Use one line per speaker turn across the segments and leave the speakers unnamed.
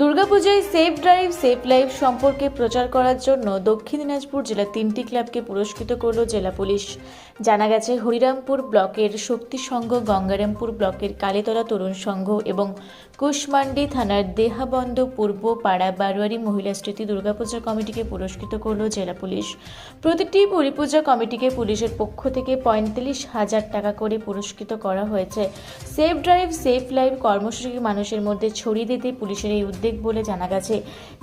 দুর্গাপূজায় safe drive, safe life সম্পর্কে প্রচার করার জন্য দক্ষিণ দিনাজপুর জেলার তিনটি ক্লাবকে পুরস্কৃত করল জেলা পুলিশ। জানা গেছে, হরিরামপুর ব্লকের শক্তি সংঘ, গঙ্গারামপুর ব্লকের কালীতলা তরুণ সংঘ এবং কুশমান্ডি থানার দেহাবন্দ পূর্ব পাড়া বারোয়ারি মহিলা স্মৃতি দুর্গাপূজা কমিটিকে পুরস্কৃত করল জেলা পুলিশ। প্রতিটি পরিপূজা কমিটিকে পুলিশের পক্ষ থেকে পঁয়তাল্লিশ হাজার টাকা করে পুরস্কৃত করা হয়েছে। সেফ ড্রাইভ, সেফ লাইফ কর্মসূচি মানুষের মধ্যে ছড়িয়ে দিতে পুলিশের এই বলে জানা গেছে।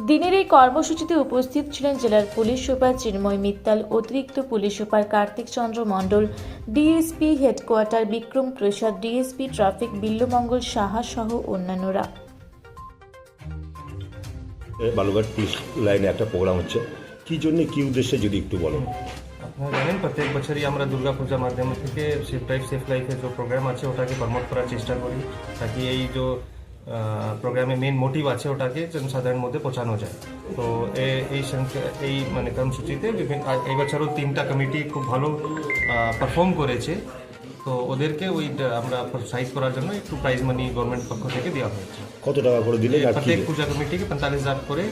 দিনের এই কর্মসূচিতে উপস্থিত ছিলেন জেলার পুলিশ সুপার চিন্ময় মিত্তাল অতিরিক্ত police super Kartik Chandra Mondal DSP headquarter Bikram Prasad DSP traffic Billamangal Saha সহ অন্যান্যরা।
বালুঘাট পুলিশ লাইনে একটা প্রোগ্রাম হচ্ছে। কি জন্য কি উদ্দেশ্যে যদি একটু বলো
আপনারা জানেন প্রত্যেক বছরই আমরা মাধ্যমে থেকে সেফ লাইফ সেফ লাইফের যে প্রোগ্রাম আছে ওটাকে প্রমোট করার চেষ্টা করি। তাকি এই যে প্রোগ্রামে মেন মোটিভ আছে ওটাকে জনসাধারণের মধ্যে পৌঁছানো যায়। তো এই সংখ্যা- এই মানে কর্মসূচিতে বিভিন্ন এই বছরও তিনটা কমিটি খুব ভালো পারফর্ম করেছে। তো ওদেরকে ওই আমরা প্রোৎসাহিত করার জন্য একটু প্রাইজ মানি গভর্নমেন্ট পক্ষ থেকে দেওয়া হয়েছে।
কত টাকা করে দিলে
প্রত্যেক পূজা কমিটিকে পঁয়তাল্লিশ হাজার করে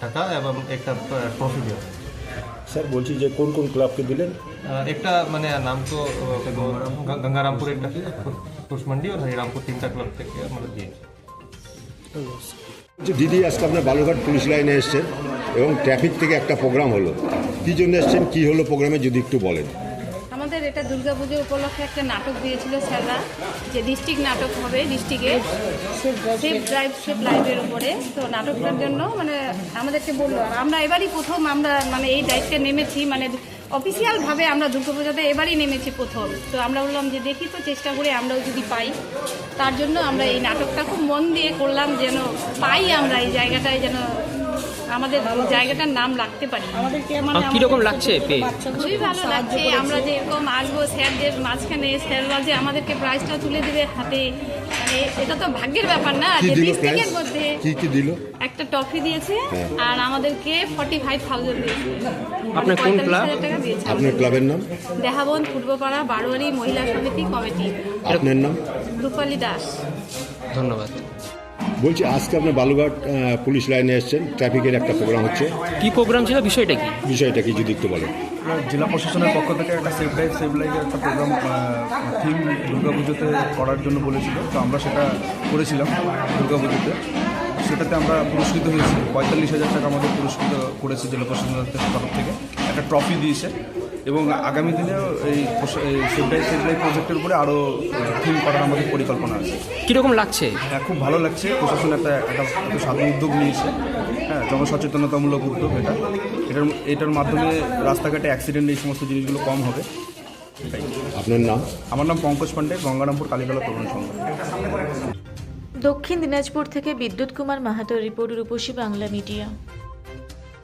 টাকা এবং একটা ট্রফি দেওয়া হয়েছে।
স্যার বলছি যে কোন কোন ক্লাবকে দিলেন?
একটা মানে নাম তো গঙ্গারামপুর একটা কুশমন্ডি আর হরিরামপুর তিনটা ক্লাব থেকে আমরা দিয়েছি।
দিদি আজকে আপনার বালুঘাট পুলিশ লাইনে এসছেন এবং ট্রাফিক থেকে একটা প্রোগ্রাম হলো। কি জন্য এসছেন? কী হলো প্রোগ্রামে যদি একটু বলেন।
এটা দুর্গাপুজো উপলক্ষে একটা নাটক দিয়েছিল স্যাররা, যে ডিস্ট্রিক্ট নাটক হবে ডিস্ট্রিক্টে। সেফ ড্রাইভ সেফ লাইভের উপরে। তো নাটকটার জন্য মানে আমাদেরকে বলল, আর আমরা এবারই প্রথম, আমরা মানে এই দায়িত্বে নেমেছি। মানে অফিসিয়াল ভাবে আমরা দুর্গাপূজাতে এবারই নেমেছি প্রথম। তো আমরা বললাম যে দেখি তো চেষ্টা করে আমরাও যদি পাই। তার জন্য আমরা এই নাটকটা খুব মন দিয়ে করলাম যেন পাই আমরা, এই জায়গাটায় যেন আমাদের জায়গাটার নাম রাখতে পারি মানে
কীরকম লাগছে
খুবই ভালো লাগছে। আমরা যে এরকম আসব স্যারদের মাঝখানে স্যাররা যে আমাদেরকে প্রাইজটা তুলে দেবে হাতে। মানে এটা তো ভাগ্যের ব্যাপার না যে
দিল
ডিস্ট্রিক্টের মধ্যে
কি কি দিল?
একটা ট্রফি দিয়েছে আর আমাদেরকে ফর্টি ফাইভ থাউজেন্ড দিয়েছে।
আপনার কোন ক্লাব?
হাজার টাকা দিয়েছে।
আপনার ক্লাবের নাম?
দেহাবন পূর্বপাড়া বারোয়ারি মহিলা সমিতি কমিটি।
আপনার নাম?
রূপালী দাস।
ধন্যবাদ।
বলছি আজকে আপনি বালুঘাট পুলিশ লাইনে এসছেন ট্রাফিকের একটা প্রোগ্রাম হচ্ছে।
কি প্রোগ্রাম ছিল বিষয়টা কি?
বিষয়টা কি যদি একটু বলেন।
জেলা প্রশাসনের পক্ষ থেকে একটা সেফ লাইফ সেভ লাইফের একটা প্রোগ্রাম থিম দুর্গাপুজোতে করার জন্য বলেছিল। তো আমরা সেটা করেছিলাম দুর্গাপুজোতে। সেটাতে আমরা পুরস্কৃত হয়েছি। পঁয়তাল্লিশ হাজার টাকা আমাদের পুরস্কৃত করেছে জেলা প্রশাসনের তরফ থেকে। একটা ট্রফি দিয়েছে। এবং আগামী দিনেও এই লাইফ সেভ প্রজেক্টের উপরে আরও থিম করার আমাদের পরিকল্পনা আছে।
কীরকম লাগছে?
হ্যাঁ খুব ভালো লাগছে। প্রশাসন একটা একটা একটা সাধারণ উদ্যোগ নিয়েছে। হ্যাঁ জনসচেতনতামূলক উদ্যোগ এটা। এটার এটার মাধ্যমে রাস্তাঘাটে অ্যাক্সিডেন্ট এই সমস্ত জিনিসগুলো কম হবে। এটাই
আপনার নাম?
আমার নাম পঙ্কজ পান্ডে গঙ্গারামপুর কালীতলা তরুণ সংঘ।
দক্ষিণ দিনাজপুর থেকে বিদ্যুৎ কুমার মাহাতো রিপোর্ট রূপসী বাংলা মিডিয়া।